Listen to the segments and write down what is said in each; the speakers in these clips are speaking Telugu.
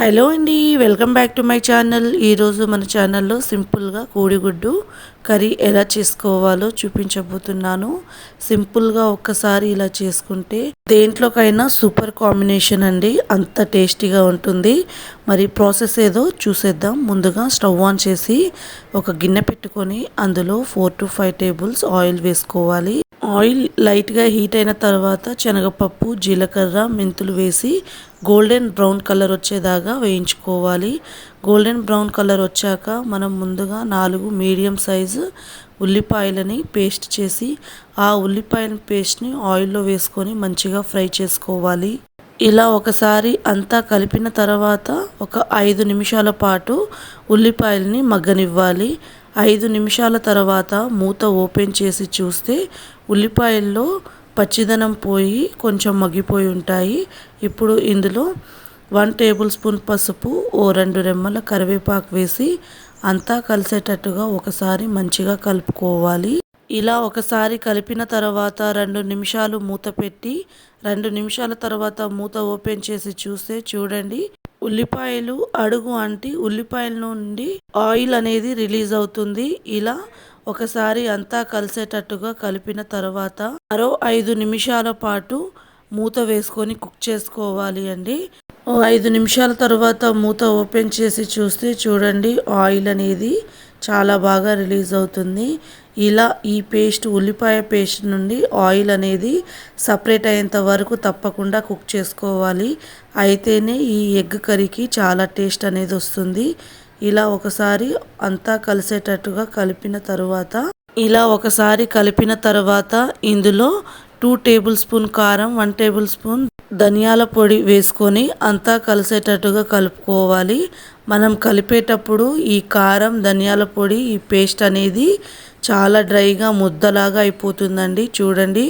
హలో అండి welcome back to my channel. ఈరోజు మన ఛానల్లో సింపుల్గా కోడిగుడ్డు కర్రీ ఎలా చేసుకోవాలో చూపించబోతున్నాను. సింపుల్గా ఒక్కసారి ఇలా చేసుకుంటే దేంట్లోకైనా సూపర్ కాంబినేషన్ అండి. అంత టేస్టీగా ఉంటుంది. మరి ప్రాసెస్ ఏదో చూసేద్దాం. ముందుగా స్టవ్ ఆన్ చేసి ఒక గిన్నె పెట్టుకొని అందులో four to five tables oil వేసుకోవాలి. ఆయిల్ లైట్గా హీట్ అయిన తర్వాత శనగపప్పు జీలకర్ర మెంతులు వేసి గోల్డెన్ బ్రౌన్ కలర్ వచ్చేదాకా వేయించుకోవాలి. గోల్డెన్ బ్రౌన్ కలర్ వచ్చాక మనం ముందుగా నాలుగు మీడియం సైజు ఉల్లిపాయలని పేస్ట్ చేసి ఆ ఉల్లిపాయల పేస్ట్ని ఆయిల్లో వేసుకొని మంచిగా ఫ్రై చేసుకోవాలి. ఇలా ఒకసారి అంతా కలిపిన తర్వాత ఒక ఐదు నిమిషాల పాటు ఉల్లిపాయలని మగ్గనివ్వాలి. ఐదు నిమిషాల తర్వాత మూత ఓపెన్ చేసి చూస్తే ఉల్లిపాయల్లో పచ్చిదనం పోయి కొంచెం మగ్గిపోయి ఉంటాయి. ఇప్పుడు ఇందులో వన్ టేబుల్ స్పూన్ పసుపు ఓ రెండు రెమ్మల కరివేపాకు వేసి అంతా కలిసేటట్టుగా ఒకసారి మంచిగా కలుపుకోవాలి. ఇలా ఒకసారి కలిపిన తర్వాత రెండు నిమిషాలు మూత పెట్టి రెండు నిమిషాల తర్వాత మూత ఓపెన్ చేసి చూస్తే చూడండి. ఉల్లిపాయలు అడుగు అంటి ఉల్లిపాయల నుండి ఆయిల్ అనేది రిలీజ్ అవుతుంది. ఇలా ఒకసారి అంతా కలిసేటట్టుగా కలిపిన తర్వాత మరో ఐదు నిమిషాల పాటు మూత వేసుకొని కుక్ చేసుకోవాలి అండి. ఐదు నిమిషాల తర్వాత మూత ఓపెన్ చేసి చూస్తే చూడండి ఆయిల్ అనేది చాలా బాగా రిలీజ్ అవుతుంది. ఇలా ఈ పేస్ట్ ఉల్లిపాయ పేస్ట్ నుండి ఆయిల్ అనేది సపరేట్ అయ్యేంత వరకు తప్పకుండా కుక్ చేసుకోవాలి. అయితేనే ఈ ఎగ్ కర్రీకి చాలా టేస్ట్ అనేది వస్తుంది. ఇలా ఒకసారి అంతా కలిసేటట్టుగా కలిపిన తరువాత ఇలా ఒకసారి కలిపిన తర్వాత ఇందులో టూ టేబుల్ స్పూన్ కారం వన్ టేబుల్ స్పూన్ ధనియాల పొడి వేసుకొని అంతా కలిసేటట్టుగా కలుపుకోవాలి. మనం కలిపేటప్పుడు ఈ కారం ధనియాల పొడి ఈ పేస్ట్ అనేది చాలా డ్రైగా ముద్దలాగా అయిపోతుందండి. చూడండి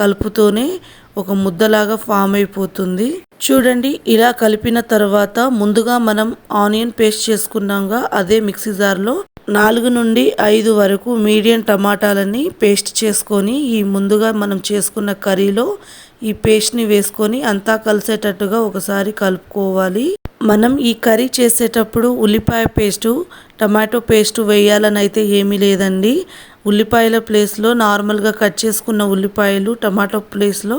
కలుపుతూనే ఒక ముద్దలాగా ఫామ్ అయిపోతుంది. చూడండి ఇలా కలిపిన తర్వాత ముందుగా మనం ఆనియన్ పేస్ట్ చేసుకున్నాంగా అదే మిక్సీ జార్లో నాలుగు నుండి ఐదు వరకు మీడియం టమాటాలని పేస్ట్ చేసుకొని ఈ ముందుగా మనం చేసుకున్న కర్రీలో ఈ పేస్ట్ని వేసుకొని అంతా కలిసేటట్టుగా ఒకసారి కలుపుకోవాలి. మనం ఈ కర్రీ చేసేటప్పుడు ఉల్లిపాయ పేస్టు టమాటో పేస్ట్ వేయాలని అయితే ఏమీ లేదండి. ఉల్లిపాయల ప్లేస్లో నార్మల్గా కట్ చేసుకున్న ఉల్లిపాయలు టమాటో ప్లేస్లో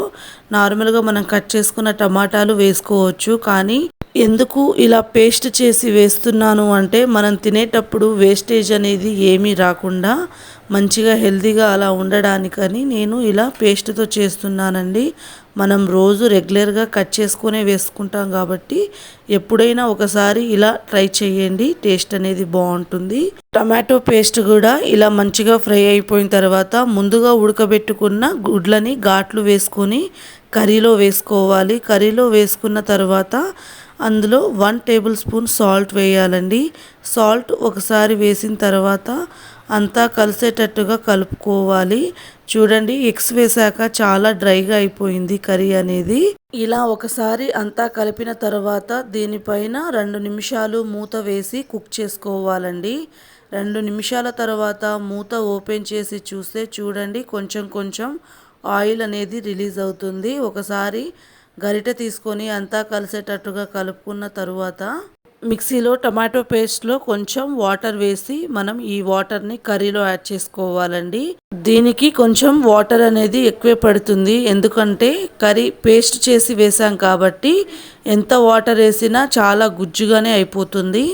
నార్మల్గా మనం కట్ చేసుకున్న టమాటాలు వేసుకోవచ్చు. కానీ ఎందుకు ఇలా పేస్ట్ చేసి వేస్తున్నాను అంటే మనం తినేటప్పుడు వేస్టేజ్ అనేది ఏమీ రాకుండా మంచిగా హెల్తీగా అలా ఉండడానికని నేను ఇలా పేస్ట్తో చేస్తున్నానండి. మనం రోజు రెగ్యులర్గా కట్ చేసుకునే వేసుకుంటాం కాబట్టి ఎప్పుడైనా ఒకసారి ఇలా ట్రై చేయండి టేస్ట్ అనేది బాగుంటుంది. టమాటో పేస్ట్ కూడా ఇలా మంచిగా ఫ్రై అయిపోయిన తర్వాత ముందుగా ఉడకబెట్టుకున్న గుడ్లని ఘాట్లు వేసుకొని కర్రీలో వేసుకోవాలి. కర్రీలో వేసుకున్న తర్వాత అందులో వన్ టేబుల్ స్పూన్ సాల్ట్ వేయాలండి. సాల్ట్ ఒకసారి వేసిన తర్వాత అంతా కలిసేటట్టుగా కలుపుకోవాలి. చూడండి ఎగ్స్ వేసాక చాలా డ్రైగా అయిపోయింది కర్రీ అనేది. ఇలా ఒకసారి అంతా కలిపిన తర్వాత దీనిపైన రెండు నిమిషాలు మూత వేసి కుక్ చేసుకోవాలండి. రెండు నిమిషాల తర్వాత మూత ఓపెన్ చేసి చూస్తే చూడండి కొంచెం కొంచెం ఆయిల్ అనేది రిలీజ్ అవుతుంది. ఒకసారి గరిటె తీసుకొని అంతా కలిసేటట్టుగా కలుపుకున్న తరువాత మిక్సీలో టమాటో పేస్ట్లో కొంచెం వాటర్ వేసి మనం ఈ వాటర్ని కర్రీలో యాడ్ చేసుకోవాలండి. దీనికి కొంచెం వాటర్ అనేది ఎక్కువే పడుతుంది. ఎందుకంటే కర్రీ పేస్ట్ చేసి వేసాం కాబట్టి ఎంత వాటర్ వేసినా చాలా గుజ్జుగానే అయిపోతుంది.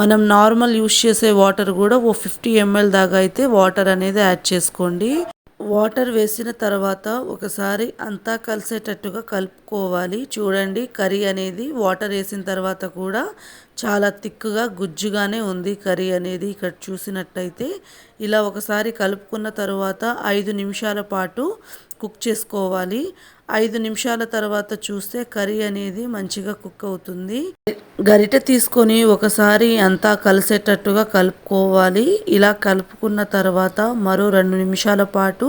మనం నార్మల్ యూస్ చేసే వాటర్ కూడా ఓ ఫిఫ్టీ ఎంఎల్ దాకా అయితే వాటర్ అనేది యాడ్ చేసుకోండి. వాటర్ వేసిన తర్వాత ఒకసారి అంతా కలిసేటట్టుగా కలుపుకోవాలి. చూడండి కర్రీ అనేది వాటర్ వేసిన తర్వాత కూడా చాలా థిక్గా గుజ్జుగానే ఉంది కర్రీ అనేది ఇక్కడ చూసినట్టయితే. ఇలా ఒకసారి కలుపుకున్న తర్వాత ఐదు నిమిషాల పాటు కుక్ చేసుకోవాలి. ఐదు నిమిషాల తర్వాత చూస్తే కర్రీ అనేది మంచిగా కుక్ అవుతుంది. గరిట తీసుకొని ఒకసారి అంతా కలిసేటట్టుగా కలుపుకోవాలి. ఇలా కలుపుకున్న తర్వాత మరో రెండు నిమిషాల పాటు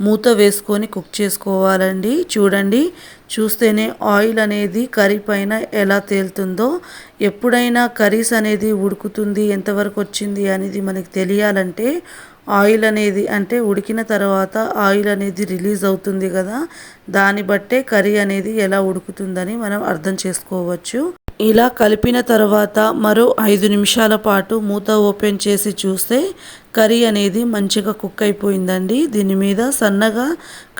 మూత వేసుకొని కుక్ చేసుకోవాలండి. చూడండి చూస్తేనే ఆయిల్ అనేది కర్రీ పైన ఎలా తేలుతుందో ఎప్పుడైనా కర్రీస్ అనేది ఉడుకుతుంది ఎంతవరకు వచ్చింది అనేది మనకి తెలియాలంటే ఆయిల్ అనేది అంటే ఉడికిన తర్వాత ఆయిల్ అనేది రిలీజ్ అవుతుంది కదా దాన్ని బట్టే కర్రీ అనేది ఎలా ఉడుకుతుందని మనం అర్థం చేసుకోవచ్చు. ఇలా కలిపిన తర్వాత మరో ఐదు నిమిషాల పాటు మూత ఓపెన్ చేసి చూస్తే కర్రీ అనేది మంచిగా కుక్ అయిపోయిందండి. దీని మీద సన్నగా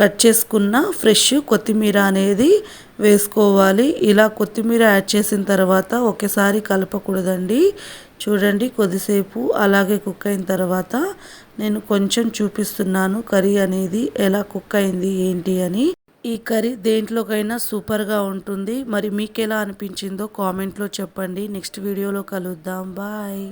కట్ చేసుకున్న ఫ్రెష్ కొత్తిమీర అనేది వేసుకోవాలి. ఇలా కొత్తిమీర యాడ్ చేసిన తర్వాత ఒకేసారి కలపకూడదండి. చూడండి కొద్దిసేపు అలాగే కుక్ అయిన తర్వాత నేను కొంచెం చూపిస్తున్నాను కర్రీ అనేది ఎలా కుక్ అయింది ఏంటి అని. ఈ కర్రీ దేంట్లోకైనా సూపర్గా ఉంటుంది. మరి మీకు ఎలా అనిపించిందో కామెంట్లో చెప్పండి. నెక్స్ట్ వీడియోలో కలుద్దాం. బాయ్.